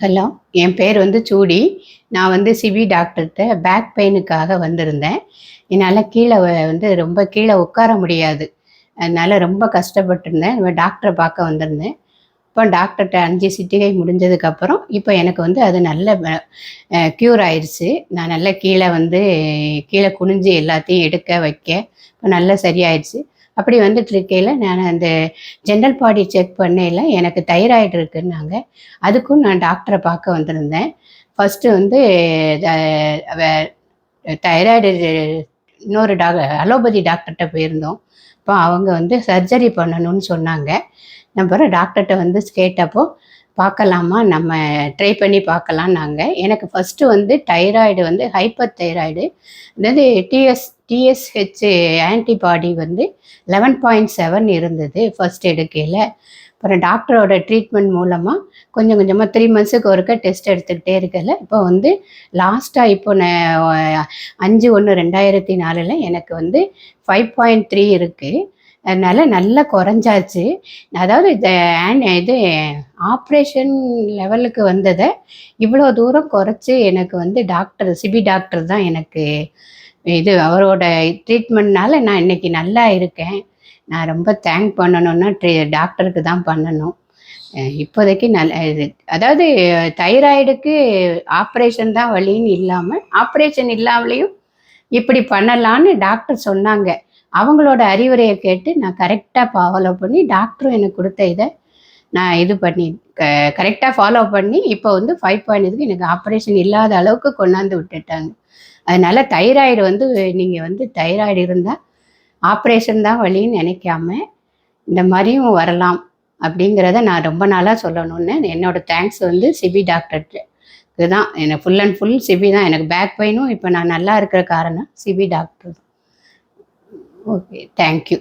Hello என் பேர் வந்து சூடி. நான் வந்து சிவி டாக்டர்கிட்ட பேக் பெயினுக்காக வந்திருந்தேன். என்னால் கீழே வந்து ரொம்ப கீழே உட்கார முடியாது. அதனால் ரொம்ப கஷ்டப்பட்டிருந்தேன். டாக்டரை பார்க்க வந்திருந்தேன். இப்போ டாக்டர்கிட்ட அஞ்சு சிட்டிகை முடிஞ்சதுக்கப்புறம் இப்போ எனக்கு வந்து அது நல்ல க்யூர் ஆயிடுச்சு நான் நல்லா கீழே வந்து கீழே குனிஞ்சு எல்லாத்தையும் எடுக்க வைக்க இப்போ நல்லா சரியாயிடுச்சு அப்படி வந்துட்டு இருக்கையில் நான் அந்த ஜென்ரல் பாடி செக் பண்ணையில் எனக்கு தைராய்டு இருக்குன்னாங்க. அதுக்கும் நான் டாக்டரை பார்க்க வந்திருந்தேன். ஃபஸ்ட்டு வந்து தைராய்டு இன்னொரு டாக் அலோபதி டாக்டர்கிட்ட போயிருந்தோம். இப்போ அவங்க வந்து சர்ஜரி பண்ணணும்னு சொன்னாங்க. அப்புறம் டாக்டர்கிட்ட வந்து கேட்டப்போ பார்க்கலாமா? நம்ம ட்ரை பண்ணி பார்க்கலான்னாங்க எனக்கு ஃபஸ்ட்டு வந்து தைராய்டு வந்து ஹைப்பர் தைராய்டு அதாவது டிஎஸ் டிஎஸ்ஹெச் ஆன்டிபாடி வந்து லெவன் பாயிண்ட் செவன் இருந்தது ஃபர்ஸ்ட் எடுக்கையில். அப்புறம் டாக்டரோட ட்ரீட்மெண்ட் மூலமாக கொஞ்சம் கொஞ்சமாக த்ரீ மந்த்ஸுக்கு ஒருக்க டெஸ்ட் எடுத்துக்கிட்டே இருக்கல. இப்போ வந்து லாஸ்ட்டாக இப்போ நான் அஞ்சு ஒன்று ரெண்டாயிரத்தி நாலில் எனக்கு வந்து ஃபைவ் பாயிண்ட் த்ரீ இருக்குது அதனால் நல்லா குறைஞ்சாச்சு. அதாவது இது இது ஆப்ரேஷன் லெவலுக்கு வந்ததை இவ்வளோ தூரம் குறைச்சி எனக்கு வந்து டாக்டர் சிபி டாக்டர் தான் எனக்கு இது அவரோட ட்ரீட்மெண்ட்னால நான் இன்னைக்கு நல்லா இருக்கேன். நான் ரொம்ப தேங்க் பண்ணணும்னா ட்ரீ டாக்டருக்கு தான் பண்ணணும். இப்போதைக்கு நல்ல இது அதாவது தைராய்டுக்கு ஆப்ரேஷன் தான் வழின்னு இல்லாமல் ஆப்ரேஷன் இல்லாமலேயும் இப்படி பண்ணலான்னு டாக்டர் சொன்னாங்க. அவங்களோட அறிவுரையை கேட்டு நான் கரெக்டாக ஃபாலோ பண்ணி டாக்டரும் எனக்கு கொடுத்த இதை நான் இது பண்ணி கரெக்டாக ஃபாலோ பண்ணி இப்போ வந்து ஃபைவ் பாயிண்ட் இதுக்கு எனக்கு ஆப்ரேஷன் இல்லாத அளவுக்கு கொண்டாந்து விட்டுட்டாங்க. அதனால தைராய்டு வந்து நீங்கள் வந்து தைராய்டு இருந்தால் ஆப்ரேஷன் தான் வழின்னு நினைக்காம இந்த மாதிரியும் வரலாம் அப்படிங்கிறத நான் ரொம்ப நாளாக சொல்லணும்னு என்னோட தேங்க்ஸ் வந்து சிபி டாக்டர்கிட்ட இதுதான் எனக்கு ஃபுல் அண்ட் ஃபுல் சிபி தான். எனக்கு பேக் பெயினும் இப்போ நான் நல்லா இருக்கிற காரணம் சிபி டாக்டர் ஓகே தேங்க்யூ